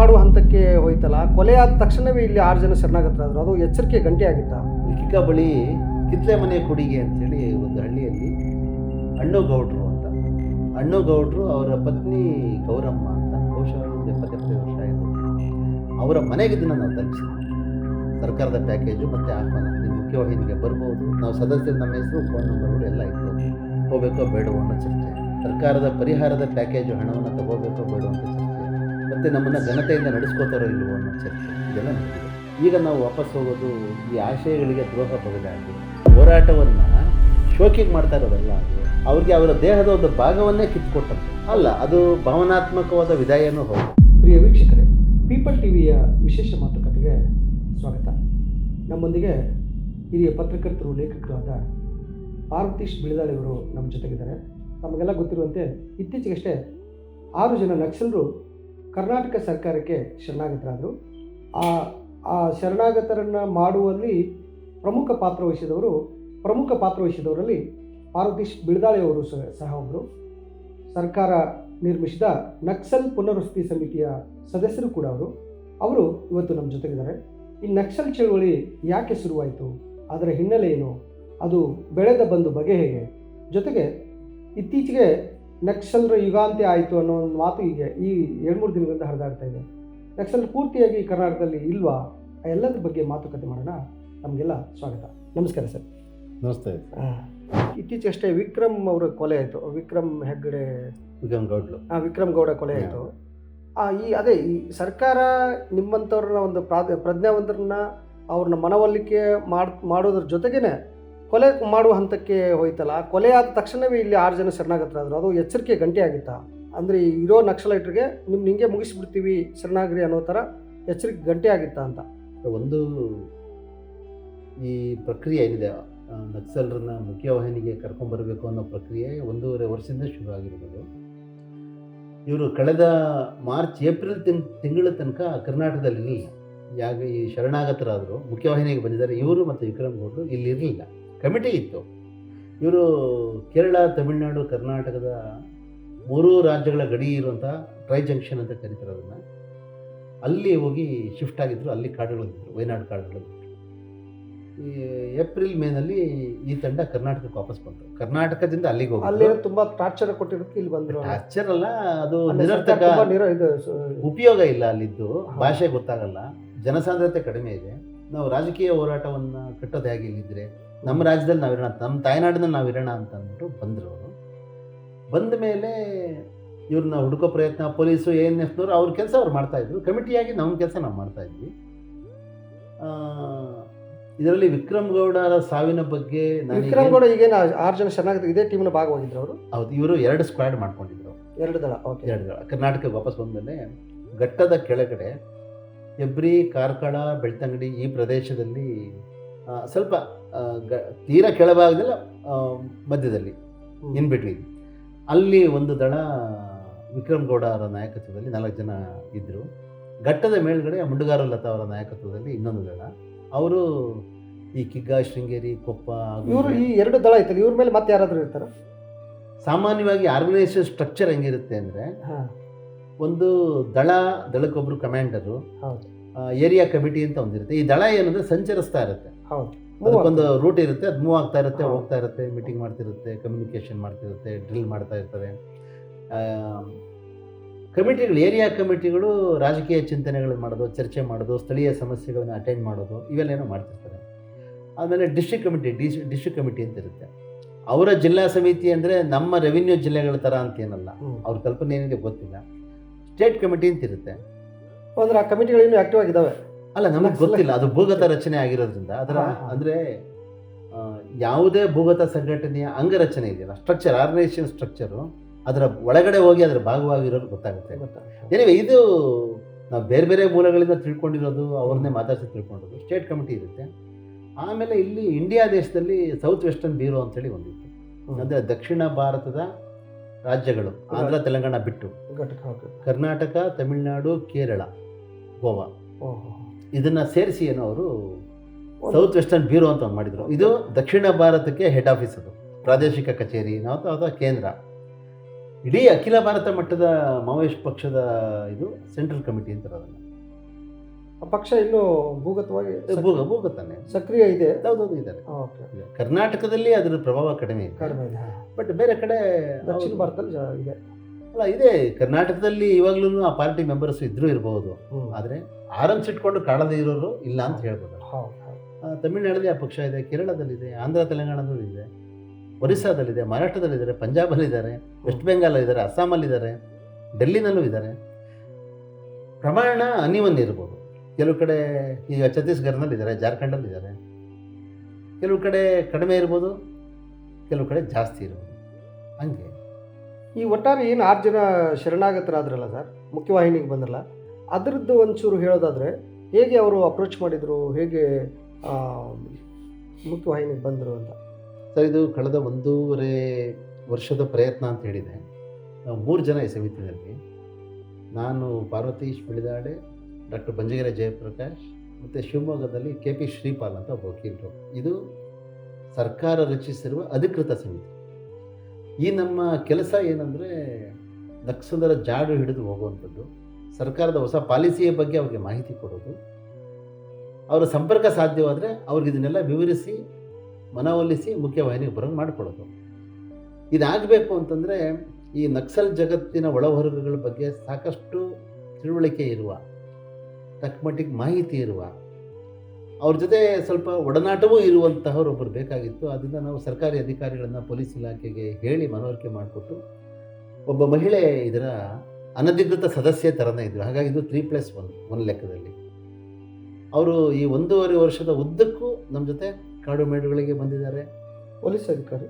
ಮಾಡುವ ಹಂತಕ್ಕೆ ಹೋಯ್ತಲ್ಲ, ಕೊಲೆ ಆದ ತಕ್ಷಣವೇ ಇಲ್ಲಿ ಆರು ಜನ ಶರಣಾಗತರಾದ್ರು. ಅದು ಎಚ್ಚರಿಕೆ ಗಂಟೆ ಆಗಿತ್ತ ಲಿಖಿಕ ಬಳಿ ಕಿತ್ಲೆ ಮನೆ ಕುಡಿಗೆ ಅಂತೇಳಿ ಒಂದು ಹಳ್ಳಿಯಲ್ಲಿ ಅಣ್ಣು ಗೌಡ್ರು ಅಂತ. ಅಣ್ಣು ಗೌಡ್ರು ಅವರ ಪತ್ನಿ ಗೌರಮ್ಮ ಅಂತ. ಬಹುಶಃ ಎಪ್ಪತ್ತೆಪ್ಪತ್ತು ವರ್ಷ ಆಯಿತು. ಅವರ ಮನೆಗೆ ಇದನ್ನು ನಾವು ತಲುಪಿಸಿದ್ವಿ. ಸರ್ಕಾರದ ಪ್ಯಾಕೇಜು ಮತ್ತು ಆಹ್ವಾನ. ಮುಖ್ಯವಾಹಿನಿಗೆ ಬರ್ಬೋದು. ನಾವು ಸದಸ್ಯರು ನಮ್ಮ ಹೆಸರು, ಫೋನ್ ನಂಬರ್ಗಳು ಎಲ್ಲ ಇತ್ತು. ಹೋಗಬೇಕೋ ಬೇಡವೋ ಅನ್ನೋ ಚರ್ಚೆ. ಸರ್ಕಾರದ ಪರಿಹಾರದ ಪ್ಯಾಕೇಜು ಹಣವನ್ನು ತಗೋಬೇಕೋ ಬೇಡೋ ಅಂತ ಚರ್ಚೆ. ಮತ್ತು ನಮ್ಮನ್ನು ಘನತೆಯಿಂದ ನಡೆಸ್ಕೋತಾರೋ ಇಲ್ವೋ ಅನ್ನೋ ಚರ್ಚೆ. ಇದೆಲ್ಲ ನಡೆದಿದೆ ಈಗ ನಾವು ವಾಪಸ್ ಹೋಗೋದು ಈ ಆಶಯಗಳಿಗೆ ದ್ರೋಹ ಬಗೆದಾಗಿ ಹೋರಾಟವನ್ನು ಶೋಕಿಗೆ ಮಾಡ್ತಾ ಇರೋದಲ್ಲ ಅವ್ರಿಗೆ ಅವರ ದೇಹದ ಒಂದು ಭಾಗವನ್ನೇ ಕಿತ್ಕೊಟ್ಟಂತೆ. ಅಲ್ಲ, ಅದು ಭಾವನಾತ್ಮಕವಾದ ವಿದಾಯನೂ ಹೌದು. ಪ್ರಿಯ ವೀಕ್ಷಕರೇ, ಪೀಪಲ್ ಟಿವಿಯ ವಿಶೇಷ ಮಾತುಕತೆಗೆ ಸ್ವಾಗತ. ನಮ್ಮೊಂದಿಗೆ ಹಿರಿಯ ಪತ್ರಕರ್ತರು ಲೇಖಕರಾದ ಪಾರ್ವತೀಶ್ ಬಿಳಿದಾಳಿ ಅವರು ನಮ್ಮ ಜೊತೆಗಿದ್ದಾರೆ. ನಮಗೆಲ್ಲ ಗೊತ್ತಿರುವಂತೆ ಇತ್ತೀಚೆಗಷ್ಟೇ ಆರು ಜನ ನಕ್ಸಲರು ಕರ್ನಾಟಕ ಸರ್ಕಾರಕ್ಕೆ ಶರಣಾಗತರಾದರು. ಆ ಆ ಶರಣಾಗತರನ್ನು ಮಾಡುವಲ್ಲಿ ಪ್ರಮುಖ ಪಾತ್ರ ವಹಿಸಿದವರು, ಪ್ರಮುಖ ಪಾತ್ರ ವಹಿಸಿದವರಲ್ಲಿ ಪಾರ್ವತೀಶ್ ಬಿಳ್ದಾಳೆ ಅವರು ಸಹ ಸಹ ಒಬ್ಬರು ಸರ್ಕಾರ ನಿರ್ಮಿಸಿದ ನಕ್ಸಲ್ ಪುನರ್ವಸತಿ ಸಮಿತಿಯ ಸದಸ್ಯರು ಕೂಡ ಅವರು. ಅವರು ಇವತ್ತು ನಮ್ಮ ಜೊತೆಗಿದ್ದಾರೆ. ಈ ನಕ್ಸಲ್ ಚಳುವಳಿ ಯಾಕೆ ಶುರುವಾಯಿತು? ಅದರ ಹಿನ್ನೆಲೆ ಏನು? ಅದು ಬೆಳೆದ ಬಂದು ಬಗೆ ಹೇಗೆ? ಜೊತೆಗೆ ಇತ್ತೀಚೆಗೆ ನಕ್ಸಲ್ರ ಯುಗಾಂತ್ಯ ಆಯಿತು ಅನ್ನೋ ಒಂದು ಮಾತು ಈಗ ಈ ಎರಡು ಮೂರು ದಿನಗಳಿಂದ ಹರಿದಾಡ್ತಾ ಇದೆ. ನಕ್ಸಲ್ ಪೂರ್ತಿಯಾಗಿ ಕರ್ನಾಟಕದಲ್ಲಿ ಇಲ್ವಾ? ಆ ಎಲ್ಲದ್ರ ಬಗ್ಗೆ ಮಾತುಕತೆ ಮಾಡೋಣ. ನಮಗೆಲ್ಲ ಸ್ವಾಗತ. ನಮಸ್ಕಾರ ಸರ್. ನಮಸ್ತೆ. ಇತ್ತೀಚೆಗಷ್ಟೇ ವಿಕ್ರಮ್ ಅವರ ಕೊಲೆ ಆಯಿತು. ವಿಕ್ರಮ್ ಹೆಗ್ಗಡೆ ವಿಕ್ರಮ್ ಗೌಡ್ಲು. ಹಾಂ ವಿಕ್ರಮ್ ಗೌಡ ಕೊಲೆ ಆಯಿತು. ಈ ಅದೇ ಈ ಸರ್ಕಾರ ನಿಮ್ಮಂಥವ್ರನ್ನ ಒಂದು ಪ್ರಾದ ಪ್ರಜ್ಞಾವಂತರನ್ನ ಅವ್ರನ್ನ ಮನವೊಲಿಕೆ ಮಾಡ್ ಮಾಡೋದ್ರ ಜೊತೆಗೇನೆ ಕೊಲೆ ಮಾಡುವ ಹಂತಕ್ಕೆ ಹೋಯ್ತಲ್ಲ, ಕೊಲೆ ಆದ ತಕ್ಷಣವೇ ಇಲ್ಲಿ ಆರು ಜನ ಶರಣಾಗತರಾದ್ರು. ಅದು ಎಚ್ಚರಿಕೆ ಗಂಟೆ ಆಗಿತ್ತಾ ಅಂದರೆ ಇರೋ ನಕ್ಸಲೈಟ್ರಿಗೆ ನಿಮ್ಮ ಹಿಂಗೆ ಮುಗಿಸ್ಬಿಡ್ತೀವಿ ಶರಣಾಗ್ರಿ ಅನ್ನೋ ಥರ ಎಚ್ಚರಿಕೆ ಗಂಟೆ ಆಗಿತ್ತಾ ಅಂತ. ಒಂದು ಈ ಪ್ರಕ್ರಿಯೆ ಏನಿದೆ ನಕ್ಸಲರನ್ನ ಮುಖ್ಯವಾಹಿನಿಗೆ ಕರ್ಕೊಂಡ್ಬರಬೇಕು ಅನ್ನೋ ಪ್ರಕ್ರಿಯೆ ಒಂದೂವರೆ ವರ್ಷದಿಂದ ಶುರು ಆಗಿರ್ಬೋದು ಇವರು ಕಳೆದ ಮಾರ್ಚ್, ಏಪ್ರಿಲ್ ತಿಂಗ್ ತಿಂಗಳ ತನಕ ಕರ್ನಾಟಕದಲ್ಲಿ ಇರಲಿಲ್ಲ ಯಾಗ ಈ ಶರಣಾಗತರಾದರು, ಮುಖ್ಯವಾಹಿನಿಗೆ ಬಂದಿದ್ದಾರೆ, ಇವರು ಮತ್ತು ವಿಕ್ರಮ್ ಗೌಡರು ಇಲ್ಲಿ ಇರಲಿಲ್ಲ. ಕಮಿಟಿ ಇತ್ತು. ಇವರು ಕೇರಳ ತಮಿಳುನಾಡು ಕರ್ನಾಟಕದ ಮೂರೂ ರಾಜ್ಯಗಳ ಗಡಿ ಇರುವಂಥ ಟ್ರೈ ಜಂಕ್ಷನ್ ಅಂತ ಕರೀತಾರೆ ಅದನ್ನು. ಅಲ್ಲಿ ಹೋಗಿ ಶಿಫ್ಟ್ ಆಗಿದ್ರು ಅಲ್ಲಿ ಕಾಡುಗಳಿದ್ರು ವಯನಾಡು ಕಾಡುಗಳಲ್ಲಿ ಈ ಏಪ್ರಿಲ್ ಮೇನಲ್ಲಿ ಈ ತಂಡ ಕರ್ನಾಟಕಕ್ಕೆ ವಾಪಸ್ ಬಂತು. ಕರ್ನಾಟಕದಿಂದ ಅಲ್ಲಿಗೆ ಹೋಗಿ ಅಲ್ಲಿ ತುಂಬ ಟಾರ್ಚರ್ ಕೊಟ್ಟಿರೋದಕ್ಕೆ ಇಲ್ಲಿ ಬಂದರು. ಟಾರ್ಚರ್ ಅಲ್ಲ ಅದು ನಿರರ್ಥಕ ಉಪಯೋಗ ಇಲ್ಲ ಅಲ್ಲಿದ್ದು. ಭಾಷೆ ಗೊತ್ತಾಗಲ್ಲ. ಜನಸಾಂದ್ರತೆ ಕಡಿಮೆ ಇದೆ. ನಾವು ರಾಜಕೀಯ ಹೋರಾಟವನ್ನು ಕಟ್ಟೋದು ಹೇಗೆ ಇಲ್ಲಿದ್ದರೆ ನಮ್ಮ ರಾಜ್ಯದಲ್ಲಿ ನಾವಿರೋಣ ನಮ್ಮ ತಾಯ್ನಾಡಿನಲ್ಲಿ ನಾವಿರೋಣ ಅಂತ ಅಂದ್ಬಿಟ್ಟು ಬಂದರು ಅವರು. ಬಂದ ಮೇಲೆ ಇವ್ರನ್ನ ಹುಡುಕೋ ಪ್ರಯತ್ನ ಪೊಲೀಸು ಎ ಎನ್ ಎಫ್ನವರು ಅವ್ರ ಕೆಲಸ ಅವ್ರು ಮಾಡ್ತಾಯಿದ್ರು ಕಮಿಟಿಯಾಗಿ ನಮ್ಮ ಕೆಲಸ ನಾವು ಮಾಡ್ತಾಯಿದ್ವಿ ಇದರಲ್ಲಿ ವಿಕ್ರಮ್ ಗೌಡರ ಸಾವಿನ ಬಗ್ಗೆ ವಿಕ್ರಮ್ ಗೌಡ ಈಗೇನು ಆರು ಜನ ಚೆನ್ನಾಗಿ ಇದೇ ಟೀಮ್ನ ಭಾಗವಾಗಿದ್ರು ಅವರು? ಹೌದು ಇವರು ಎರಡು ಸ್ಕ್ವಾಡ್ ಮಾಡ್ಕೊಂಡಿದ್ರು. ಎರಡು ದಳ ಓಕೆ ಎರಡು ದಳ. ಕರ್ನಾಟಕಕ್ಕೆ ವಾಪಸ್ ಬಂದಮೇಲೆ ಘಟ್ಟದ ಕೆಳಗಡೆ ಹೆಬ್ರಿ ಕಾರ್ಕಳ ಬೆಳ್ತಂಗಡಿ ಈ ಪ್ರದೇಶದಲ್ಲಿ ಸ್ವಲ್ಪ ಗ ತೀರ ಕೆಳಭಾಗದಲ್ಲ ಮಧ್ಯದಲ್ಲಿ ಇನ್ ಬಿಟ್ವೀನ್ ಅಲ್ಲಿ ಒಂದು ದಳ ವಿಕ್ರಮ್ ಗೌಡ ಅವರ ನಾಯಕತ್ವದಲ್ಲಿ ನಾಲ್ಕು ಜನ ಇದ್ದರು ಘಟ್ಟದ ಮೇಲ್ಗಡೆ ಮುಂಡುಗಾರ ಲತಾ ಅವರ ನಾಯಕತ್ವದಲ್ಲಿ ಇನ್ನೊಂದು ದಳ. ಅವರು ಈ ಕಿಗ್ಗಾ ಶೃಂಗೇರಿ ಕೊಪ್ಪ ಇವರು ಈ ಎರಡು ದಳ ಐತಲ್ಲ ಇವ್ರ ಮೇಲೆ ಮತ್ತೆ ಯಾರಾದರೂ ಇರ್ತಾರೆ? ಸಾಮಾನ್ಯವಾಗಿ ಆರ್ಗನೈಸೇಷನ್ ಸ್ಟ್ರಕ್ಚರ್ ಹೆಂಗಿರುತ್ತೆ ಅಂದರೆ ಒಂದು ದಳ ದಳಕ್ಕೊಬ್ರು ಕಮಾಂಡರು ಏರಿಯಾ ಕಮಿಟಿ ಅಂತ ಒಂದಿರುತ್ತೆ ಈ ದಳ ಏನಂದ್ರೆ ಸಂಚರಿಸ್ತಾ ಇರುತ್ತೆ. ಅದಕ್ಕೊಂದು ರೂಟ್ ಇರುತ್ತೆ ಅದು ಮೂವ್ ಆಗ್ತಾ ಇರುತ್ತೆ ಹೋಗ್ತಾ ಇರುತ್ತೆ ಮೀಟಿಂಗ್ ಮಾಡ್ತಿರುತ್ತೆ ಕಮ್ಯುನಿಕೇಷನ್ ಮಾಡ್ತಿರುತ್ತೆ ಡ್ರಿಲ್ ಮಾಡ್ತಾ ಇರ್ತಾರೆ. ಕಮಿಟಿಗಳು ಏರಿಯಾ ಕಮಿಟಿಗಳು ರಾಜಕೀಯ ಚಿಂತನೆಗಳು ಮಾಡೋದು ಚರ್ಚೆ ಮಾಡೋದು ಸ್ಥಳೀಯ ಸಮಸ್ಯೆಗಳನ್ನ ಅಟೆಂಡ್ ಮಾಡೋದು ಇವೆಲ್ಲೇನೋ ಮಾಡ್ತಿರ್ತಾರೆ. ಆಮೇಲೆ district committee dis district committee ಅಂತ ಇರುತ್ತೆ. ಅವರ ಜಿಲ್ಲಾ ಸಮಿತಿ ಅಂದರೆ ನಮ್ಮ ರೆವಿನ್ಯೂ ಜಿಲ್ಲೆಗಳ ಥರ ಅಂತೇನಲ್ಲ. ಅವ್ರ ಕಲ್ಪನೆ ಏನಿದೆ ಗೊತ್ತಿಲ್ಲ. ಸ್ಟೇಟ್ ಕಮಿಟಿ ಅಂತ ಇರುತ್ತೆ ಅಂದ್ರೆ ಆ ಕಮಿಟಿಗಳು ಇನ್ನೂ ಆಕ್ಟಿವ್ ಆಗಿದ್ದಾವೆ ಅಲ್ಲ ನಮಗೆ ಗೊತ್ತಿಲ್ಲ. ಅದು ಭೂಗತ ರಚನೆ ಆಗಿರೋದ್ರಿಂದ. ಅದರ ಅಂದ್ರೆ ಯಾವುದೇ ಭೂಗತ ಸಂಘಟನೆಯ ಅಂಗರಚನೆ ಇದೆಯಲ್ಲ ಸ್ಟ್ರಕ್ಚರ್ ಆರ್ಗನೈಸೇಷನ್ ಸ್ಟ್ರಕ್ಚರು ಅದರ ಒಳಗಡೆ ಹೋಗಿ ಅದರ ಭಾಗವಾಗಿರೋದು ಗೊತ್ತಾಗುತ್ತೆ. ಏನಿವೆ ಇದು ನಾವು ಬೇರೆ ಬೇರೆ ಮೂಲಗಳಿಂದ ತಿಳ್ಕೊಂಡಿರೋದು ಅವ್ರನ್ನೇ ಮಾತಾಡಿಸಿ ತಿಳ್ಕೊಂಡಿರೋದು. ಸ್ಟೇಟ್ ಕಮಿಟಿ ಇರುತ್ತೆ. ಆಮೇಲೆ ಇಲ್ಲಿ ಇಂಡಿಯಾ ದೇಶದಲ್ಲಿ ಸೌತ್ ವೆಸ್ಟರ್ನ್ ಬ್ಯೂರೋ ಅಂತೇಳಿ ಒಂದಿತ್ತು. ಅಂದರೆ ದಕ್ಷಿಣ ಭಾರತದ ರಾಜ್ಯಗಳು ಆಂಧ್ರ ತೆಲಂಗಾಣ ಬಿಟ್ಟು. ಘಟಕ ಓಕೆ. ಕರ್ನಾಟಕ ತಮಿಳುನಾಡು ಕೇರಳ ಗೋವಾ. ಓಹೋ. ಇದನ್ನ ಸೇರಿಸಿ ಏನೋ ಅವರು ಸೌತ್ ವೆಸ್ಟರ್ನ್ ಬ್ಯೂರೋ ಅಂತ ಒಂದು ಮಾಡಿದ್ರು. ಇದು ದಕ್ಷಿಣ ಭಾರತಕ್ಕೆ ಹೆಡ್ ಆಫೀಸ್ ಅದು. ಪ್ರಾದೇಶಿಕ ಕಚೇರಿ ಅಥವಾ ಕೇಂದ್ರ. ಇಡೀ ಅಖಿಲ ಭಾರತ ಮಟ್ಟದ ಮಾವೋಯಿಸ್ಟ್ ಪಕ್ಷದ ಇದು ಸೆಂಟ್ರಲ್ ಕಮಿಟಿ ಅಂತಾರೆ ಅದನ್ನು. ಪಕ್ಷ ಇನ್ನೂ ಭೂಗತವಾಗಿ ಭೂಗ ಭೂಗತಾನೆ. ಸಕ್ರಿಯ ಇದೆ. ಯಾವುದಾದ್ರು ಇದ್ದಾರೆ ಕರ್ನಾಟಕದಲ್ಲಿ ಅದರ ಪ್ರಭಾವ ಕಡಿಮೆ ಕಡಿಮೆ ಇದೆ ಬಟ್ ಬೇರೆ ಕಡೆ ದಕ್ಷಿಣ ಭಾರತದಲ್ಲಿ ಇದೆ. ಅಲ್ಲ ಇದೆ. ಕರ್ನಾಟಕದಲ್ಲಿ ಇವಾಗ್ಲೂ ಆ ಪಾರ್ಟಿ ಮೆಂಬರ್ಸ್ ಇದ್ದರೂ ಇರಬಹುದು ಆದ್ರೆ ಆರಂಭ ಇಟ್ಕೊಂಡು ಕಾಣದೇ ಇರೋರು ಇಲ್ಲ ಅಂತ ಹೇಳ್ಬೋದು. ತಮಿಳುನಾಡಲ್ಲಿ. ಆ, ಪಕ್ಷ ಇದೆ ಕೇರಳದಲ್ಲಿದೆ ಆಂಧ್ರ ತೆಲಂಗಾಣದಲ್ಲೂ ಇದೆ ಒರಿಸ್ಸಾದಲ್ಲಿದೆ ಮಹಾರಾಷ್ಟ್ರದಲ್ಲಿದ್ದಾರೆ ಪಂಜಾಬಲ್ಲಿದ್ದಾರೆ ವೆಸ್ಟ್ ಬೆಂಗಾಲ್ ಇದ್ದಾರೆ ಅಸ್ಸಾಮಲ್ಲಿದ್ದಾರೆ ಡೆಲ್ಲಿನಲ್ಲೂ ಇದ್ದಾರೆ. ಪ್ರಮಾಣ ಅನಿವನ್ ಇರ್ಬೋದು. ಕೆಲವು ಕಡೆ ಈಗ ಛತ್ತೀಸ್ಗಢದಲ್ಲಿದ್ದಾರೆ ಇದ್ದಾರೆ ಜಾರ್ಖಂಡಲ್ಲಿ ಇದ್ದಾರೆ. ಕೆಲವು ಕಡೆ ಕಡಿಮೆ ಇರ್ಬೋದು ಕೆಲವು ಕಡೆ ಜಾಸ್ತಿ ಇರ್ಬೋದು. ಹಂಗೆ. ಈ ಒಟ್ಟಾರೆ ಏನು ಆರು ಜನ ಶರಣಾಗತರಾದ್ರಲ್ಲ ಸರ್ ಮುಖ್ಯವಾಹಿನಿಗೆ ಬಂದ್ರಲ್ಲ ಅದರದ್ದು ಒಂಚೂರು ಹೇಳೋದಾದರೆ ಹೇಗೆ ಅವರು ಅಪ್ರೋಚ್ ಮಾಡಿದರು ಹೇಗೆ ಮುಖ್ಯವಾಹಿನಿಗೆ ಬಂದರು ಅಂತ? ಸರ್ ಇದು ಕಳೆದ ಒಂದೂವರೆ ವರ್ಷದ ಪ್ರಯತ್ನ ಅಂತ ಹೇಳಿದೆ. ನಾವು ಮೂರು ಜನ ಈ ಸಮಿತಿಯಲ್ಲಿ ನಾನು ಪಾರ್ವತೀಶ್ ಬಿಳಿದಾಡೆ ಡಾಕ್ಟರ್ ಬಂಜಗೆರೆ ಜಯಪ್ರಕಾಶ್ ಮತ್ತು ಶಿವಮೊಗ್ಗದಲ್ಲಿ ಕೆ ಪಿ ಶ್ರೀಪಾಲ್ ಅಂತ ಒಬ್ಬ ವಕೀಲರು. ಇದು ಸರ್ಕಾರ ರಚಿಸಿರುವ ಅಧಿಕೃತ ಸಮಿತಿ. ಈ ನಮ್ಮ ಕೆಲಸ ಏನಂದರೆ ನಕ್ಸಲರ ಜಾಡು ಹಿಡಿದು ಹೋಗುವಂಥದ್ದು. ಸರ್ಕಾರದ ಹೊಸ ಪಾಲಿಸಿಯ ಬಗ್ಗೆ ಅವ್ರಿಗೆ ಮಾಹಿತಿ ಕೊಡೋದು. ಅವರ ಸಂಪರ್ಕ ಸಾಧ್ಯವಾದರೆ ಅವ್ರಿಗೆ ಇದನ್ನೆಲ್ಲ ವಿವರಿಸಿ, ಮನವೊಲಿಸಿ ಮುಖ್ಯವಾಹಿನಿಗೆ ಬರೋಂಗೆ ಮಾಡಿಕೊಡೋದು ಇದಾಗಬೇಕು ಅಂತಂದರೆ ಈ ನಕ್ಸಲ್ ಜಗತ್ತಿನ ಒಳಹೊರಗುಗಳ ಬಗ್ಗೆ ಸಾಕಷ್ಟು ತಿಳುವಳಿಕೆ ಇರುವ ತಕ್ಕಮಟ್ಟಿಗೆ ಮಾಹಿತಿ ಇರುವ ಅವ್ರ ಜೊತೆ ಸ್ವಲ್ಪ ಒಡನಾಟವೂ ಇರುವಂತಹವ್ರು ಒಬ್ಬರು ಬೇಕಾಗಿತ್ತು. ಅದರಿಂದ ನಾವು ಸರ್ಕಾರಿ ಅಧಿಕಾರಿಗಳನ್ನು ಪೊಲೀಸ್ ಇಲಾಖೆಗೆ ಹೇಳಿ ಮನವರಿಕೆ ಮಾಡಿಕೊಟ್ಟು ಒಬ್ಬ ಮಹಿಳೆ ಇದರ ಅನಧಿಕೃತ ಸದಸ್ಯೆ ಥರನೇ ಇದ್ದರು ಹಾಗಾಗಿ ಇದು ತ್ರೀ ಪ್ಲಸ್ ಒನ್ ಒಂದು ಲೆಕ್ಕದಲ್ಲಿ. ಅವರು ಈ ಒಂದೂವರೆ ವರ್ಷದ ಉದ್ದಕ್ಕೂ ನಮ್ಮ ಜೊತೆ ಕಾಡು ಮೇಡುಗಳಿಗೆ ಬಂದಿದ್ದಾರೆ. ಪೊಲೀಸ್ ಅಧಿಕಾರಿ?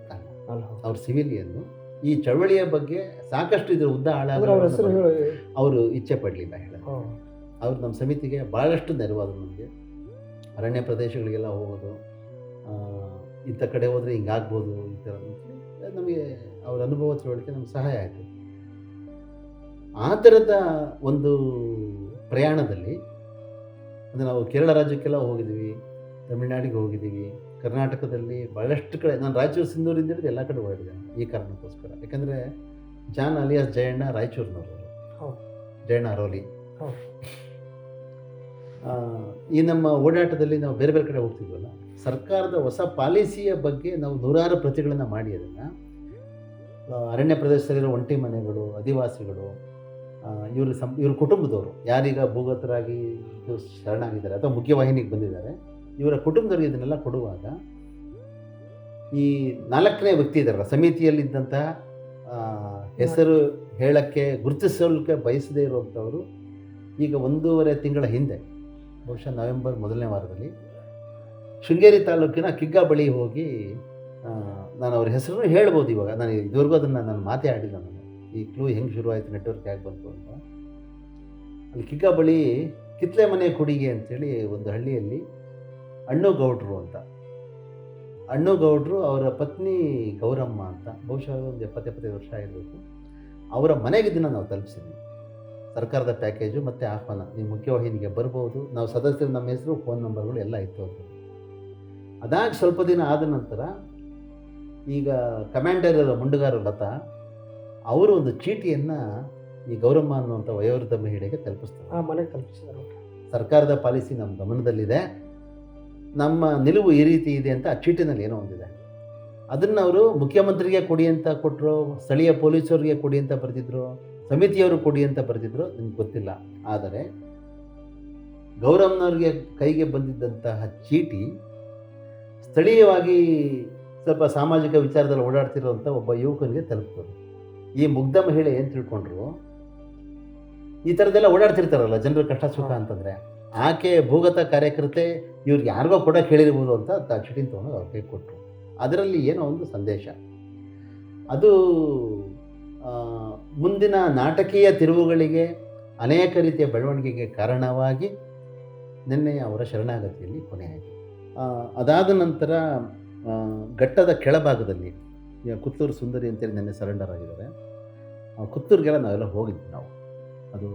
ಅವ್ರ. ಸಿವಿಲಿಯನ್ನು. ಈ ಚಳವಳಿಯ ಬಗ್ಗೆ ಸಾಕಷ್ಟು ಇದ್ರ ಉದ್ದ ಆಳ ಅವ್ರ ಹೇಳಿ. ಇಚ್ಛೆ ಪಡಲಿಲ್ಲ ಹೇಳೋದು ಹಾಂ ಅವ್ರು ನಮ್ಮ ಸಮಿತಿಗೆ ಭಾಳಷ್ಟು ನೆರವಾದರು ನಮಗೆ. ಅರಣ್ಯ ಪ್ರದೇಶಗಳಿಗೆಲ್ಲ ಹೋಗೋದು ಇಂಥ ಕಡೆ ಹೋದರೆ ಹಿಂಗಾಗ್ಬೋದು ಈ ಥರ ನಮಗೆ ಅವ್ರ ಅನುಭವ ತಿಳುವಳಿಕೆ ನಮ್ಗೆ ಸಹಾಯ ಆಯಿತು. ಆ ಥರದ ಒಂದು ಪ್ರಯಾಣದಲ್ಲಿ ಅಂದರೆ ನಾವು ಕೇರಳ ರಾಜ್ಯಕ್ಕೆಲ್ಲ ಹೋಗಿದ್ದೀವಿ ತಮಿಳ್ನಾಡಿಗೆ ಹೋಗಿದ್ದೀವಿ ಕರ್ನಾಟಕದಲ್ಲಿ ಭಾಳಷ್ಟು ಕಡೆ ನಾನು ರಾಯಚೂರು ಸಿಂಧೂರಿಂದ ಹಿಡಿದು ಎಲ್ಲ ಕಡೆ ಹೋಗಿದ್ದೆ ಈ ಕಾರಣಕ್ಕೋಸ್ಕರ. ಯಾಕಂದರೆ ಜಾನ್ ಅಲಿಯಾಸ್ ಜಯಣ್ಣ ರಾಯಚೂರಿನವರು. ಜಯಣ್ಣ ಅರೋಲಿ. ಈ ನಮ್ಮ ಓಡಾಟದಲ್ಲಿ ನಾವು ಬೇರೆ ಬೇರೆ ಕಡೆ ಹೋಗ್ತಿದ್ವಲ್ಲ, ಸರ್ಕಾರದ ಹೊಸ ಪಾಲಿಸಿಯ ಬಗ್ಗೆ ನಾವು ನೂರಾರು ಪ್ರತಿಗಳನ್ನು ಮಾಡಿ ಅದನ್ನು. ಅರಣ್ಯ ಪ್ರದೇಶದಲ್ಲಿರೋ ಒಂಟಿ ಮನೆಗಳು ಆದಿವಾಸಿಗಳು ಇವರು ಸಂ, ಇವ್ರ ಕುಟುಂಬದವರು, ಯಾರೀಗ ಭೂಗತರಾಗಿ ಶರಣಾಗಿದ್ದಾರೆ ಅಥವಾ ಮುಖ್ಯವಾಹಿನಿಗೆ ಬಂದಿದ್ದಾರೆ, ಇವರ ಕುಟುಂಬದವರಿಗೆ ಇದನ್ನೆಲ್ಲ ಕೊಡುವಾಗ ಈ ನಾಲ್ಕನೇ ವ್ಯಕ್ತಿ ಇದ್ದಾರಲ್ಲ, ಸಮಿತಿಯಲ್ಲಿದ್ದಂತಹ ಹೆಸರು ಹೇಳಕ್ಕೆ ಗುರುತಿಸಲಿಕ್ಕೆ ಬಯಸದೇ ಇರುವಂಥವರು ಈಗ ಒಂದೂವರೆ ತಿಂಗಳ ಹಿಂದೆ ಬಹುಶಃ ನವೆಂಬರ್ ಮೊದಲನೇ ವಾರದಲ್ಲಿ ಶೃಂಗೇರಿ ತಾಲೂಕಿನ ಕಿಗ್ಗ ಬಳಿ ಹೋಗಿ ನಾನು ಅವ್ರ ಹೆಸರು ಹೇಳ್ಬೋದು ಇವಾಗ. ನಾನು ಇದುವರೆಗೂ ಅದನ್ನು ನಾನು ಮಾತೇ ಆಡಿಲ್ಲ ನಾನು. ಈ ಕ್ಲೂ ಹೆಂಗೆ ಶುರುವಾಯಿತು ನೆಟ್ವರ್ಕ್ ಹೇಗೆ ಬಂತು ಅಂತ. ಅಲ್ಲಿ ಕಿಗ್ಗ ಬಳಿ ಕಿತ್ಲೆ ಮನೆ ಕುಡಿಗೆ ಅಂಥೇಳಿ ಒಂದು ಹಳ್ಳಿಯಲ್ಲಿ ಅಣ್ಣು ಗೌಡ್ರು ಅಂತ. ಅಣ್ಣು ಗೌಡ್ರು ಅವರ ಪತ್ನಿ ಗೌರಮ್ಮ ಅಂತ. ಬಹುಶಃ ಒಂದು ಎಪ್ಪತ್ತೆಪ್ಪತ್ತೈದು ವರ್ಷ ಆಗಿರಬೇಕು. ಅವರ ಮನೆಗೆ ದಿನ ನಾವು ತಲುಪಿಸಿದ್ವಿ. ಸರ್ಕಾರದ ಪ್ಯಾಕೇಜು ಮತ್ತು ಆಹ್ವಾನ. ನೀವು ಮುಖ್ಯವಾಹಿನಿಗೆ ಬರ್ಬೋದು. ನಾವು ಸದಸ್ಯರು ನಮ್ಮ ಹೆಸರು ಫೋನ್ ನಂಬರ್ಗಳು ಎಲ್ಲ ಇತ್ತು ಅದು ಅದಾಗಿ ಸ್ವಲ್ಪ ದಿನ ಆದ ನಂತರ ಈಗ ಕಮಾಂಡರ್ ಮುಂಡುಗಾರ ಲತಾ ಅವರು ಒಂದು ಚೀಟಿಯನ್ನು ಈ ಗೌರಮ್ಮ ಅನ್ನುವಂಥ ವಯೋವೃದ್ಧ ಮಹಿಳೆಗೆ ತಲುಪಿಸ್ತಾರೆ. ಆ ಮನೆಗೆ ತಲುಪಿಸಿದ್ದಾರೆ ಸರ್ಕಾರದ ಪಾಲಿಸಿ ನಮ್ಮ ಗಮನದಲ್ಲಿದೆ. ನಮ್ಮ ನಿಲುವು ಈ ರೀತಿ ಇದೆ ಅಂತ ಆ ಚೀಟಿನಲ್ಲಿ ಏನೋ ಒಂದಿದೆ. ಅದನ್ನು ಅವರು ಮುಖ್ಯಮಂತ್ರಿಗೆ ಕೊಡಿ ಅಂತ ಕೊಟ್ಟರು ಸ್ಥಳೀಯ ಪೊಲೀಸರಿಗೆ ಕೊಡಿ ಅಂತ ಬರೆದಿದ್ರು. ಸಮಿತಿಯವರು ಕೊಡಿ ಅಂತ ಬರೆದಿದ್ರು ನಿಮ್ಗೆ ಗೊತ್ತಿಲ್ಲ. ಆದರೆ ಗೌರವ್ನವ್ರಿಗೆ ಕೈಗೆ ಬಂದಿದ್ದಂತಹ ಚೀಟಿ ಸ್ಥಳೀಯವಾಗಿ ಸ್ವಲ್ಪ ಸಾಮಾಜಿಕ ವಿಚಾರದಲ್ಲಿ ಓಡಾಡ್ತಿರೋಂಥ ಒಬ್ಬ ಯುವಕನಿಗೆ ತಲುಪ್ತದೆ ಈ ಮುಗ್ಧ ಮಹಿಳೆ ಏನು ತಿಳ್ಕೊಂಡ್ರು? ಈ ಥರದ್ದೆಲ್ಲ ಓಡಾಡ್ತಿರ್ತಾರಲ್ಲ ಜನರ ಕಷ್ಟ ಸುಖ ಅಂತಂದರೆ. ಆಕೆ ಭೂಗತ ಕಾರ್ಯಕರ್ತೆ ಇವ್ರಿಗೆ ಯಾರಿಗೋ ಕೂಡ ಕೇಳಿರ್ಬೋದು ಅಂತ ಆ ಚೀಟಿನ ತೊಗೊಂಡು ಅವ್ರ ಕೈ ಕೊಟ್ಟರು ಅದರಲ್ಲಿ ಏನೋ ಒಂದು ಸಂದೇಶ. ಅದು ಮುಂದಿನ ನಾಟಕೀಯ ತಿರುವುಗಳಿಗೆ ಅನೇಕ ರೀತಿಯ ಬೆಳವಣಿಗೆಗೆ ಕಾರಣವಾಗಿ ನಿನ್ನೆ ಅವರ ಶರಣಾಗತಿಯಲ್ಲಿ ಕೊನೆಯಾಯಿತು ಅದಾದ ನಂತರ ಘಟ್ಟದ ಕೆಳಭಾಗದಲ್ಲಿ ಕುತ್ತೂರು ಸುಂದರಿ ಅಂತೇಳಿ ನಿನ್ನೆ ಸರೆಂಡರ್ ಆಗಿದ್ದಾರೆ. ಕುತ್ತೂರಿಗೆಲ್ಲ ನಾವೆಲ್ಲ ಹೋಗಿದ್ವಿ ನಾವು. ಅದು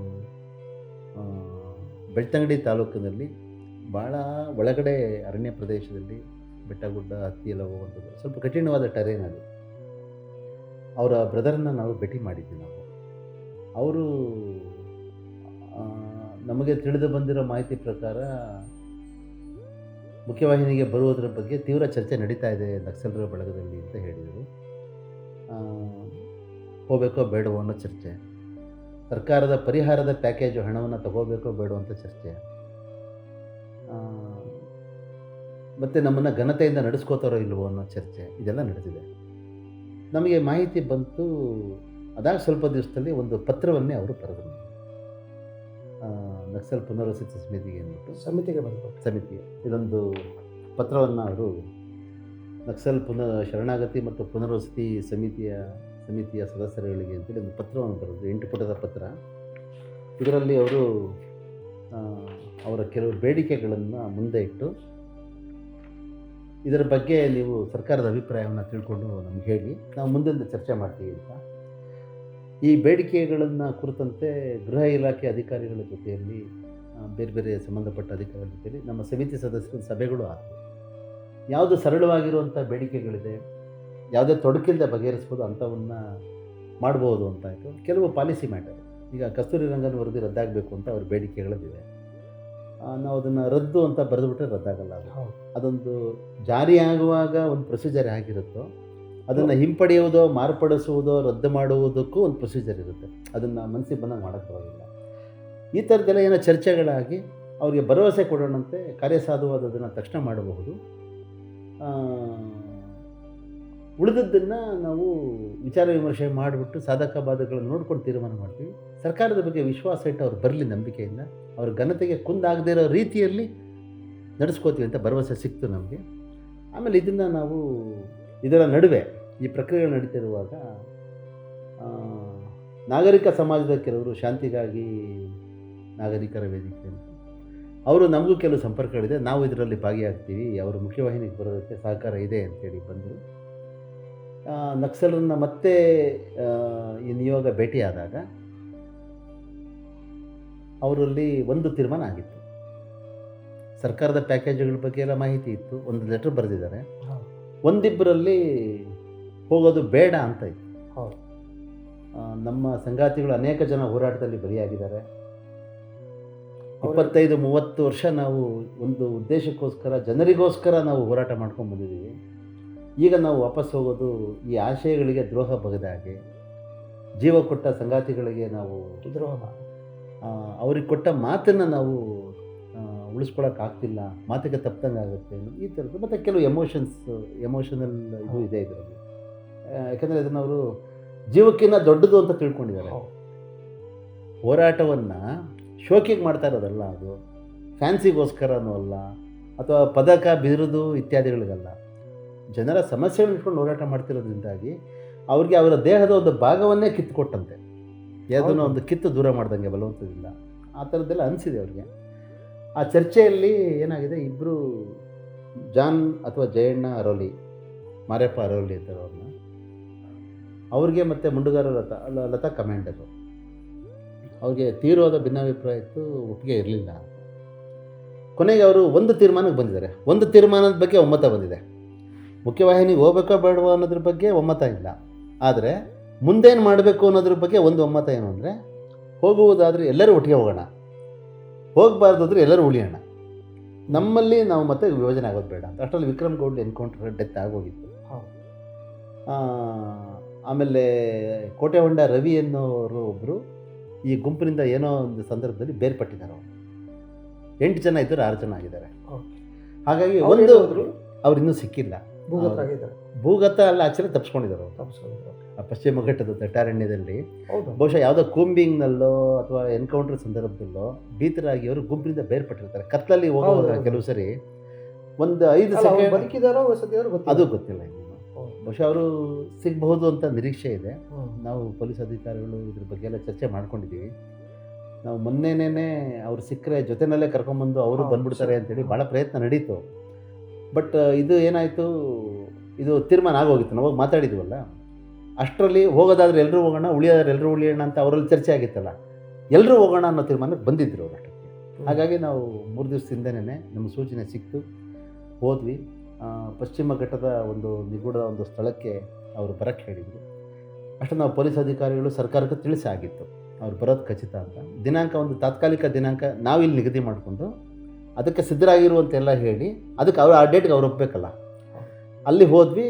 ಬೆಳ್ತಂಗಡಿ ತಾಲೂಕಿನಲ್ಲಿ ಭಾಳ ಒಳಗಡೆ ಅರಣ್ಯ ಪ್ರದೇಶದಲ್ಲಿ ಬೆಟ್ಟ ಗುಡ್ಡ ಹತ್ತಿ ಎಲ್ಲ ಹೋಗುವಂಥದ್ದು ಸ್ವಲ್ಪ ಕಠಿಣವಾದ ಟರೇನ್ ಅದು. ಅವರ ಬ್ರದರನ್ನು ನಾವು ಭೇಟಿ ಮಾಡಿದ್ವಿ ನಾವು. ಅವರು ನಮಗೆ ತಿಳಿದು ಬಂದಿರೋ ಮಾಹಿತಿ ಪ್ರಕಾರ ಮುಖ್ಯವಾಹಿನಿಗೆ ಬರುವುದರ ಬಗ್ಗೆ ತೀವ್ರ ಚರ್ಚೆ ನಡೀತಾ ಇದೆ ನಕ್ಸಲರ ಬಳಗದಲ್ಲಿ ಅಂತ ಹೇಳಿದರು. ಹೋಗಬೇಕೋ ಬೇಡವೋ ಅನ್ನೋ ಚರ್ಚೆ. ಸರ್ಕಾರದ ಪರಿಹಾರದ ಪ್ಯಾಕೇಜು ಹಣವನ್ನು ತಗೋಬೇಕೋ ಬೇಡೋ ಅಂತ ಚರ್ಚೆ. ಮತ್ತು ನಮ್ಮನ್ನು ಘನತೆಯಿಂದ ನಡೆಸ್ಕೋತಾರೋ ಇಲ್ವೋ ಅನ್ನೋ ಚರ್ಚೆ. ಇದೆಲ್ಲ ನಡೆದಿದೆ. ನಮಗೆ ಮಾಹಿತಿ ಬಂತು. ಅದಾಗ ಸ್ವಲ್ಪ ದಿವಸದಲ್ಲಿ ಒಂದು ಪತ್ರವನ್ನೇ ಅವರು ಬರೆದರು. ನಕ್ಸಲ್ ಪುನರ್ವಸತಿ ಸಮಿತಿಗೆ ಅಂದ್ಬಿಟ್ಟು. ಸಮಿತಿಗೆ ಬರ್ಬೋದು ಸಮಿತಿಗೆ. ಇದೊಂದು ಪತ್ರವನ್ನು ಅವರು ನಕ್ಸಲ್ ಪುನರ್ ಶರಣಾಗತಿ ಮತ್ತು ಪುನರ್ವಸತಿ ಸಮಿತಿಯ ಸಮಿತಿಯ ಸದಸ್ಯರುಗಳಿಗೆ ಅಂತೇಳಿ ಒಂದು ಪತ್ರವನ್ನು ಬರೆದರು. ಎಂಟು ಪುಟದ ಪತ್ರ. ಇದರಲ್ಲಿ ಅವರು ಅವರ ಕೆಲವು ಬೇಡಿಕೆಗಳನ್ನು ಮುಂದೆ ಇಟ್ಟು ಇದರ ಬಗ್ಗೆ ನೀವು ಸರ್ಕಾರದ ಅಭಿಪ್ರಾಯವನ್ನು ತಿಳ್ಕೊಂಡು ನಮ್ಗೆ ಹೇಳಿ. ನಾವು ಮುಂದಿನ ಚರ್ಚೆ ಮಾಡ್ತೀವಿ ಅಂತ. ಈ ಬೇಡಿಕೆಗಳನ್ನು ಕುರಿತಂತೆ ಗೃಹ ಇಲಾಖೆ ಅಧಿಕಾರಿಗಳ ಜೊತೆಯಲ್ಲಿ ಬೇರೆ ಬೇರೆ ಸಂಬಂಧಪಟ್ಟ ಅಧಿಕಾರಿಗಳ ಜೊತೆಯಲ್ಲಿ ನಮ್ಮ ಸಮಿತಿ ಸದಸ್ಯರ ಸಭೆಗಳು ಆಗ್ತವೆ. ಯಾವುದು ಸರಳವಾಗಿರುವಂಥ ಬೇಡಿಕೆಗಳಿದೆ ಯಾವುದೇ ತೊಡಕಿಲ್ಲದೆ ಬಗೆಹರಿಸ್ಬೋದು ಅಂಥವನ್ನು ಮಾಡ್ಬೋದು ಅಂತಾಯಿತು ಕೆಲವು ಪಾಲಿಸಿ ಮ್ಯಾಟರ್. ಈಗ ಕಸ್ತೂರಿ ರಂಗನ ವರದಿ ರದ್ದಾಗಬೇಕು ಅಂತ ಅವ್ರ ಬೇಡಿಕೆಗಳಿವೆ ಆ, ನಾವು ಅದನ್ನು ರದ್ದು ಅಂತ ಬರೆದುಬಿಟ್ರೆ ರದ್ದಾಗಲ್ಲ ಅದು. ಅದೊಂದು ಜಾರಿಯಾಗುವಾಗ ಒಂದು ಪ್ರೊಸೀಜರ್ ಆಗಿರುತ್ತೋ ಅದನ್ನು ಹಿಂಪಡೆಯುವುದೋ ಮಾರ್ಪಡಿಸುವುದೋ ರದ್ದು ಮಾಡುವುದಕ್ಕೂ ಒಂದು ಪ್ರೊಸೀಜರ್ ಇರುತ್ತೆ. ಅದನ್ನು ಮನಸ್ಸಿಗೆ ಬಂದಾಗ ಮಾಡೋಕ್ಕೆ ಬರೋದಿಲ್ಲ. ಈ ಥರದ್ದೆಲ್ಲ ಏನೋ ಚರ್ಚೆಗಳಾಗಿ ಅವರಿಗೆ ಭರವಸೆ ಕೊಡೋಣಂತೆ ಕಾರ್ಯಸಾಧುವಾದದನ್ನು ತಕ್ಷಣ ಮಾಡಬಹುದು. ಉಳಿದದ್ದನ್ನು ನಾವು ವಿಚಾರ ವಿಮರ್ಶೆ ಮಾಡಿಬಿಟ್ಟು ಸಾಧಕ ಬಾಧಕಗಳನ್ನು ನೋಡ್ಕೊಂಡು ತೀರ್ಮಾನ ಮಾಡ್ತೀವಿ. ಸರ್ಕಾರದ ಬಗ್ಗೆ ವಿಶ್ವಾಸ ಇಟ್ಟು ಅವ್ರು ಬರಲಿ ನಂಬಿಕೆಯಿಂದ. ಅವ್ರ ಘನತೆಗೆ ಕುಂದಾಗದೇ ಇರೋ ರೀತಿಯಲ್ಲಿ ನಡೆಸ್ಕೋತೀವಿ ಅಂತ ಭರವಸೆ ಸಿಕ್ತು ನಮಗೆ. ಆಮೇಲೆ ಇದನ್ನು ನಾವು ಇದರ ನಡುವೆ ಈ ಪ್ರಕ್ರಿಯೆಗಳು ನಡೀತಿರುವಾಗ ನಾಗರಿಕ ಸಮಾಜದ ಕೆಲವರು ಶಾಂತಿಗಾಗಿ ನಾಗರಿಕರ ವೇದಿಕೆ ಅಂತ. ಅವರು ನಮಗೂ ಕೆಲವು ಸಂಪರ್ಕಗಳಿದೆ. ನಾವು ಇದರಲ್ಲಿ ಭಾಗಿಯಾಗ್ತೀವಿ. ಅವರು ಮುಖ್ಯವಾಹಿನಿಗೆ ಬರೋದಕ್ಕೆ ಸಹಕಾರ ಇದೆ ಅಂತೇಳಿ ಬಂದರು. ನಕ್ಸಲರನ್ನ ಮತ್ತೆ ಈ ನಿಯೋಗ ಭೇಟಿಯಾದಾಗ ಅವರಲ್ಲಿ ಒಂದು ತೀರ್ಮಾನ ಆಗಿತ್ತು. ಸರ್ಕಾರದ ಪ್ಯಾಕೇಜ್ಗಳ ಬಗ್ಗೆ ಎಲ್ಲ ಮಾಹಿತಿ ಇತ್ತು. ಒಂದು ಲೆಟರ್ ಬರೆದಿದ್ದಾರೆ. ಒಂದಿಬ್ಬರಲ್ಲಿ ಹೋಗೋದು ಬೇಡ ಅಂತ ಇತ್ತು. ನಮ್ಮ ಸಂಗಾತಿಗಳು ಅನೇಕ ಜನ ಹೋರಾಟದಲ್ಲಿ ಬಲಿಯಾಗಿದ್ದಾರೆ. ಇಪ್ಪತ್ತೈದು ಮೂವತ್ತು ವರ್ಷ ನಾವು ಒಂದು ಉದ್ದೇಶಕ್ಕೋಸ್ಕರ ಜನರಿಗೋಸ್ಕರ ನಾವು ಹೋರಾಟ ಮಾಡ್ಕೊಂಡು ಬಂದಿದ್ದೀವಿ. ಈಗ ನಾವು ವಾಪಸ್ ಹೋಗೋದು ಈ ಆಶಯಗಳಿಗೆ ದ್ರೋಹ ಬಗೆದ ಹಾಗೆ. ಜೀವ ಕೊಟ್ಟ ಸಂಗಾತಿಗಳಿಗೆ ನಾವು ದ್ರೋಹ. ಅವ್ರಿಗೆ ಕೊಟ್ಟ ಮಾತನ್ನು ನಾವು ಉಳಿಸ್ಕೊಳಕ್ಕಾಗ್ತಿಲ್ಲ ಮಾತಿಗೆ ತಪ್ಪದಂಗೆ ಆಗುತ್ತೆ ಈ ಥರದ್ದು. ಮತ್ತು ಕೆಲವು ಎಮೋಷನ್ಸ್ ಎಮೋಷನಲ್ ಇದು ಇದೆ ಇದರಲ್ಲಿ. ಯಾಕಂದರೆ ಇದನ್ನು ಅವರು ಜೀವಕ್ಕಿಂತ ದೊಡ್ಡದು ಅಂತ ತಿಳ್ಕೊಂಡಿದ್ದಾರೆ. ಹೋರಾಟವನ್ನು ಶೋಕಿಗೆ ಮಾಡ್ತಾ ಇರೋದಲ್ಲ ಅದು. ಫ್ಯಾನ್ಸಿಗೋಸ್ಕರನೂ ಅಲ್ಲ ಅಥವಾ ಪದಕ ಬಿರುದು ಇತ್ಯಾದಿಗಳಿಗಲ್ಲ. ಜನರ ಸಮಸ್ಯೆಗಳನ್ನ ಇಟ್ಕೊಂಡು ಹೋರಾಟ ಮಾಡ್ತಿರೋದ್ರಿಂದಾಗಿ ಅವ್ರಿಗೆ ಅವರ ದೇಹದ ಒಂದು ಭಾಗವನ್ನೇ ಕಿತ್ತುಕೊಟ್ಟಂತೆ. ಯಾವುದನ್ನು. ಒಂದು ಕಿತ್ತು ದೂರ ಮಾಡ್ದಂಗೆ ಬಲವಂತದಿಂದ. ಆ ಥರದ್ದೆಲ್ಲ ಅನಿಸಿದೆ ಅವ್ರಿಗೆ. ಆ ಚರ್ಚೆಯಲ್ಲಿ ಏನಾಗಿದೆ? ಇಬ್ಬರು ಜಾನ್ ಅಥವಾ ಜಯಣ್ಣ ಅರೋಲಿ ಮಾರ್ಯಪ್ಪ ಅರೋಲಿ ಅಂತಾರೆ ಅವ್ರನ್ನ. ಅವ್ರಿಗೆ ಮತ್ತು ಮುಂಡುಗಾರ ಲತಾ ಲತಾ ಕಮಾಂಡರು ಅವ್ರಿಗೆ ತೀವ್ರವಾದ ಭಿನ್ನಾಭಿಪ್ರಾಯ ಇತ್ತು ಒಪ್ಪಿಗೆ ಇರಲಿಲ್ಲ. ಕೊನೆಗೆ ಅವರು ಒಂದು ತೀರ್ಮಾನಕ್ಕೆ ಬಂದಿದ್ದಾರೆ. ಒಂದು ತೀರ್ಮಾನದ ಬಗ್ಗೆ ಒಮ್ಮತ ಬಂದಿದೆ. ಮುಖ್ಯವಾಹಿನಿಗೆ ಹೋಗ್ಬೇಕೋ ಬೇಡವೋ ಅನ್ನೋದ್ರ ಬಗ್ಗೆ ಒಮ್ಮತ ಇಲ್ಲ. ಆದರೆ ಮುಂದೇನು ಮಾಡಬೇಕು ಅನ್ನೋದ್ರ ಬಗ್ಗೆ ಒಂದು ಒಮ್ಮತ ಏನು ಅಂದರೆ ಹೋಗುವುದಾದರೆ ಎಲ್ಲರೂ ಒಟ್ಟಿಗೆ ಹೋಗೋಣ. ಹೋಗಬಾರ್ದಾದ್ರೆ ಎಲ್ಲರೂ ಉಳಿಯೋಣ. ನಮ್ಮಲ್ಲಿ ನಾವು ಮತ್ತೆ ವಿಭಜನೆ ಆಗೋದು ಬೇಡ ಅಂತ. ಅಷ್ಟರಲ್ಲಿ ವಿಕ್ರಮ್ ಗೌಡ್ ಎನ್ಕೌಂಟರ್ ಡೆತ್ ಆಗೋಗಿತ್ತು. ಆಮೇಲೆ ಕೋಟೆ ಹೊಂಡ ರವಿ ಅನ್ನೋರು ಒಬ್ಬರು ಈ ಗುಂಪಿನಿಂದ ಏನೋ ಒಂದು ಸಂದರ್ಭದಲ್ಲಿ ಬೇರ್ಪಟ್ಟಿದ್ದಾರೆ ಅವರು. ಎಂಟು ಜನ ಇದ್ದರು ಆರು ಜನ ಆಗಿದ್ದಾರೆ. ಹಾಗಾಗಿ ಒಂದು ಅವ್ರು ಇನ್ನೂ ಸಿಕ್ಕಿಲ್ಲ. ಭೂಗತರಾಗಿದ್ದಾರೆ ಭೂಗತ ಅಲ್ಲ ಆಕ್ಚುಲಿ ತಪ್ಪಿಸ್ಕೊಂಡಿದ್ದಾರೆ ಆ ಪಶ್ಚಿಮ ಘಟ್ಟದ ದಟ್ಟಾರಣ್ಯದಲ್ಲಿ ಬಹುಶಃ ಯಾವುದೋ ಕೂಂಬಿಂಗ್ನಲ್ಲೋ ಅಥವಾ ಎನ್ಕೌಂಟರ್ ಸಂದರ್ಭದಲ್ಲೋ ಭೀತರಾಗಿ ಅವರು ಗುಂಪಿನಿಂದ ಬೇರ್ಪಟ್ಟಿರ್ತಾರೆ. ಕತ್ತಲಲ್ಲಿ ಹೋಗುವಾಗ ಕೆಲವು ಸರಿ ಒಂದು ಐದು ಬದುಕಿದಾರೋ ಅದು ಗೊತ್ತಿಲ್ಲ. ಬಹುಶಃ ಅವರು ಸಿಗಬಹುದು ಅಂತ ನಿರೀಕ್ಷೆ ಇದೆ. ನಾವು ಪೊಲೀಸ್ ಅಧಿಕಾರಿಗಳು ಇದ್ರ ಬಗ್ಗೆ ಎಲ್ಲ ಚರ್ಚೆ ಮಾಡ್ಕೊಂಡಿದ್ದೀವಿ. ನಾವು ಮೊನ್ನೆನೇ ಅವ್ರು ಸಿಕ್ಕರೆ ಜೊತೆನಲ್ಲೇ ಕರ್ಕೊಂಬಂದು ಅವರು ಬಂದ್ಬಿಡ್ತಾರೆ. ಅಂತೇಳಿ ಭಾಳ ಪ್ರಯತ್ನ ನಡೀತು. ಬಟ್ ಇದು ಏನಾಯಿತು? ಇದು ತೀರ್ಮಾನ ಆಗೋಗಿತ್ತು. ನಾವು ಮಾತಾಡಿದ್ವಲ್ಲ? ಅಷ್ಟರಲ್ಲಿ ಹೋಗೋದಾದ್ರೆ ಎಲ್ಲರೂ ಹೋಗೋಣ ಉಳಿಯೋದಾದ್ರೆ ಎಲ್ಲರೂ ಉಳಿಯೋಣ ಅಂತ ಅವರಲ್ಲಿ ಚರ್ಚೆ ಆಗಿತ್ತಲ್ಲ? ಎಲ್ಲರೂ ಹೋಗೋಣ ಅನ್ನೋ ತೀರ್ಮಾನಕ್ಕೆ ಬಂದಿದ್ರು ಅವರು ಅಷ್ಟಕ್ಕೆ. ಹಾಗಾಗಿ ನಾವು ಮೂರು ದಿವಸದಿಂದನೇ ನಮ್ಮ ಸೂಚನೆ ಸಿಕ್ತು. ಹೋದ್ವಿ. ಪಶ್ಚಿಮ ಘಟ್ಟದ ಒಂದು ನಿಗೂಢದ ಒಂದು ಸ್ಥಳಕ್ಕೆ ಅವರು ಬರಕ್ಕೆ ಹೇಳಿದರು. ಅಷ್ಟು ನಾವು ಪೊಲೀಸ್ ಅಧಿಕಾರಿಗಳು ಸರ್ಕಾರಕ್ಕೆ ತಿಳಿಸಿ ಆಗಿತ್ತು ಅವ್ರು ಬರೋದು ಖಚಿತ ಅಂತ. ದಿನಾಂಕ ಒಂದು ತಾತ್ಕಾಲಿಕ ದಿನಾಂಕ ನಾವಿಲ್ಲಿ ನಿಗದಿ ಮಾಡಿಕೊಂಡು ಅದಕ್ಕೆ ಸಿದ್ಧರಾಗಿರುವಂತೆಲ್ಲ ಹೇಳಿ, ಅದಕ್ಕೆ ಅವ್ರು ಆ ಡೇಟ್ಗೆ ಅವ್ರು ಒಪ್ಪಬೇಕಲ್ಲ ಅಲ್ಲಿ ಹೋದ್ವಿ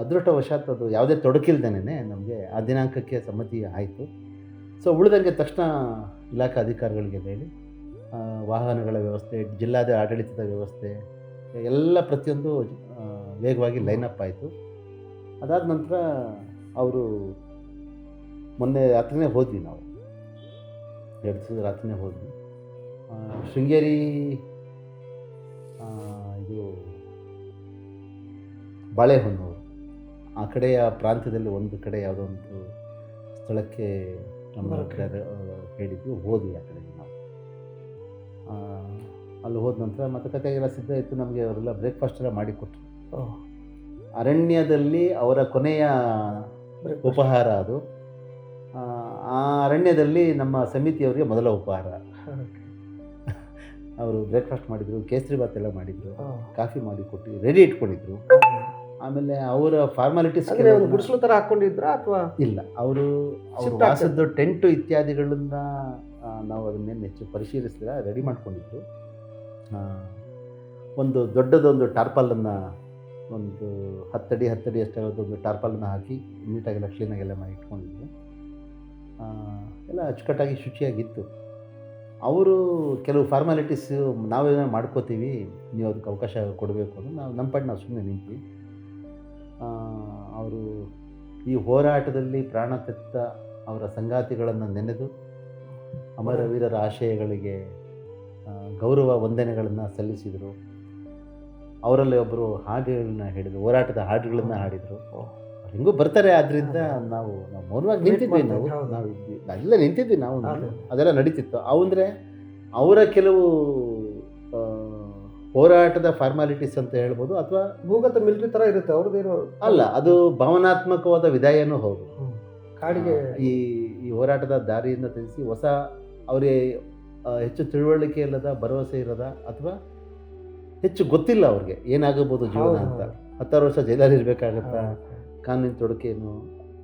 ಅದೃಷ್ಟವಶಾತ್ ಅದು ಯಾವುದೇ ತೊಡಕಿಲ್ದೇನೆ ನಮಗೆ ಆ ದಿನಾಂಕಕ್ಕೆ ಸಮ್ಮತಿ ಆಯಿತು. ಸೊ ಉಳಿದಂಗೆ ತಕ್ಷಣ ಇಲಾಖಾ ಅಧಿಕಾರಿಗಳಿಗೆ ಹೇಳಿ ವಾಹನಗಳ ವ್ಯವಸ್ಥೆ, ಜಿಲ್ಲಾದ ಆಡಳಿತದ ವ್ಯವಸ್ಥೆ, ಎಲ್ಲ ಪ್ರತಿಯೊಂದು ವೇಗವಾಗಿ ಲೈನಪ್ ಆಯಿತು. ಅದಾದ ನಂತರ ಅವರು ಮೊನ್ನೆ ರಾತ್ರಿನೇ ಹೋದ್ವಿ ನಾವು. ಎರಡು ರಾತ್ರಿನೇ ಹೋದ್ವಿ. ಶೃಂಗೇರಿ ಇದು ಬಾಳೆಹೊನ್ನೂರು. ಆ ಕಡೆಯ ಪ್ರಾಂತ್ಯದಲ್ಲಿ ಒಂದು ಕಡೆ ಯಾವುದೋ ಒಂದು ಸ್ಥಳಕ್ಕೆ ನಮ್ಮ ಹೇಳಿದ್ವಿ ಹೋದ್ವಿ ಆ ಕಡೆ ನಾವು. ಅಲ್ಲಿ ಹೋದ ನಂತರ ಮತ್ತೆ ಕಥೆಗೆಲ್ಲ ಸಿದ್ಧ ಇತ್ತು ನಮಗೆ ಅವರೆಲ್ಲ ಬ್ರೇಕ್ಫಾಸ್ಟ್ ಎಲ್ಲ ಮಾಡಿಕೊಟ್ರು ಅರಣ್ಯದಲ್ಲಿ ಅವರ ಕೊನೆಯ ಉಪಹಾರ ಅದು. ಆ, ಅರಣ್ಯದಲ್ಲಿ ನಮ್ಮ ಸಮಿತಿಯವರಿಗೆ ಮೊದಲ ಉಪಹಾರ. ಅವರು ಬ್ರೇಕ್ಫಾಸ್ಟ್ ಮಾಡಿದರು ಕೇಸರಿ ಬಾತ್ ಎಲ್ಲ ಮಾಡಿದರು ಕಾಫಿ ಮಾಡಿ ಕೊಟ್ಟು ರೆಡಿ ಇಟ್ಕೊಂಡಿದ್ರು. ಆಮೇಲೆ ಅವರ ಫಾರ್ಮಾಲಿಟೀಸ್ ಗುಡಿಸಲು ಥರ ಹಾಕ್ಕೊಂಡಿದ್ರ ಅಥವಾ? ಇಲ್ಲ ಅವರು ಅವರು ವಾಸದ್ದು ಟೆಂಟು ಇತ್ಯಾದಿಗಳನ್ನ ನಾವು ಅದನ್ನೇನು ಹೆಚ್ಚು ಪರಿಶೀಲಿಸಿಲ್ಲ ರೆಡಿ ಮಾಡ್ಕೊಂಡಿದ್ರು. ಒಂದು ದೊಡ್ಡದೊಂದು ಟಾರ್ಪಾಲನ್ನು ಒಂದು ಹತ್ತಡಿ ಹತ್ತಡಿ ಅಷ್ಟಾಗೋದು ಒಂದು ಟಾರ್ಪಾಲನ್ನು ಹಾಕಿ ನೀಟಾಗೆಲ್ಲ ಕ್ಲೀನಾಗೆಲ್ಲ ಮಾಡಿ ಇಟ್ಕೊಂಡಿದ್ರು ಎಲ್ಲ ಅಚ್ಚುಕಟ್ಟಾಗಿ ಶುಚಿಯಾಗಿತ್ತು. ಅವರು ಕೆಲವು ಫಾರ್ಮಾಲಿಟೀಸ್ ನಾವೇನೋ ಮಾಡ್ಕೋತೀವಿ, ನೀವು ಅದಕ್ಕೆ ಅವಕಾಶ ಕೊಡಬೇಕು ಅಂತ ನಾವು ನಮ್ಮ ಪಾಡು ನಾವು ಸುಮ್ಮನೆ ನಿಂತ್ವಿ. ಅವರು ಈ ಹೋರಾಟದಲ್ಲಿ ಪ್ರಾಣ ತೆತ್ತ ಅವರ ಸಂಗಾತಿಗಳನ್ನು ನೆನೆದು ಅಮರವೀರರ ಆಶಯಗಳಿಗೆ ಗೌರವ ವಂದನೆಗಳನ್ನು ಸಲ್ಲಿಸಿದರು. ಅವರಲ್ಲಿ ಒಬ್ಬರು ಹಾಡುಗಳನ್ನ ಹೇಳಿದರು ಹೋರಾಟದ ಹಾಡುಗಳನ್ನು ಹಾಡಿದರು. ಹೆಂಗೂ ಬರ್ತಾರೆ ಆದ್ದರಿಂದ ನಾವು ನಾವು ಮೌನವಾಗಿ ನಿಂತಿದ್ವಿ ನಾವು. ನಾವು ಇದ್ವಿ ಅಲ್ಲೇ ನಿಂತಿದ್ವಿ ನಾವು. ಅದೆಲ್ಲ ನಡೀತಿತ್ತು. ಅವಂದರೆ ಅವರ ಕೆಲವು ಹೋರಾಟದ ಫಾರ್ಮಾಲಿಟೀಸ್ ಅಂತ ಹೇಳ್ಬೋದು ಅಥವಾ ಭೂಗತ ಮಿಲಿಟರಿ ತರ ಇರುತ್ತೆ ಅವ್ರದ್ದೇನು ಅಲ್ಲ ಅದು ಭಾವನಾತ್ಮಕವಾದ ವಿದಾಯನೂ ಹೌದು. ಕಾಡಿಗೆ ಈ ಈ ಹೋರಾಟದ ದಾರಿಯಿಂದ ತಿಳಿಸಿ ಹೊಸ ಅವರಿಗೆ ಹೆಚ್ಚು ತಿಳುವಳಿಕೆ ಇಲ್ಲದ ಭರವಸೆ ಇರದ ಅಥವಾ ಹೆಚ್ಚು ಗೊತ್ತಿಲ್ಲ ಅವ್ರಿಗೆ ಏನಾಗಬಹುದು ಜೀವನ ಅಂತ. ಹತ್ತಾರು ವರ್ಷ ಜೈಲಲ್ಲಿ ಇರಬೇಕಾಗತ್ತಾ? ಕಾನೂನಿನ ತೊಡಕೇನು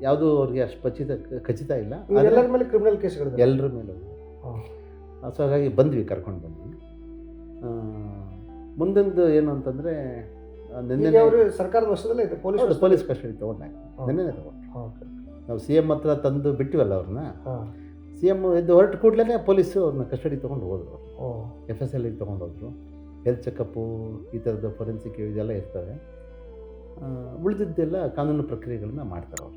ಯಾವುದೂ ಅವ್ರಿಗೆ ಅಷ್ಟು ಖಚಿತ ಖಚಿತ ಇಲ್ಲ. ಎಲ್ಲರ ಮೇಲೆ ಕ್ರಿಮಿನಲ್ ಕೇಸ್ಗಳು ಎಲ್ಲರ ಮೇಲೆ. ಸೊ ಹಾಗಾಗಿ ಬಂದ್ವಿ ಕರ್ಕೊಂಡು ಬಂದ್ವಿ. ಮುಂದಿಂದು ಏನು ಅಂತಂದರೆ ನಿನ್ನೆ ಅವರು ಸರ್ಕಾರದ ವಶದಲ್ಲೇ ಇದೆ ಪೊಲೀಸ್ ಪೊಲೀಸ್ ಕಸ್ಟಡಿ ತೊಗೊಂಡಾಗ ನಿನ್ನೆ ತೊಗೊಂಡು ನಾವು ಸಿ ಎಂ ಹತ್ರ ತಂದು ಬಿಟ್ಟಿವಲ್ಲ ಅವ್ರನ್ನ. ಸಿ ಎಂ ಎದ್ದು ಹೊರಟು ಕೂಡಲೇ ಪೊಲೀಸು ಅವ್ರನ್ನ ಕಸ್ಟಡಿ ತೊಗೊಂಡು ಹೋದರು ಎಫ್ ಎಸ್ ಎಲ್ಗೆ ತೊಗೊಂಡು ಹೋದರು. ಹೆಲ್ತ್ ಚೆಕಪ್ಪು ಈ ಥರದ ಫೊರೆನ್ಸಿಕ್ ಇದೆಲ್ಲ ಇರ್ತವೆ. ಉಳಿದಿದ್ದೆಲ್ಲ ಕಾನೂನು ಪ್ರಕ್ರಿಯೆಗಳನ್ನ ಮಾಡ್ತಾರೆ ಅವರು.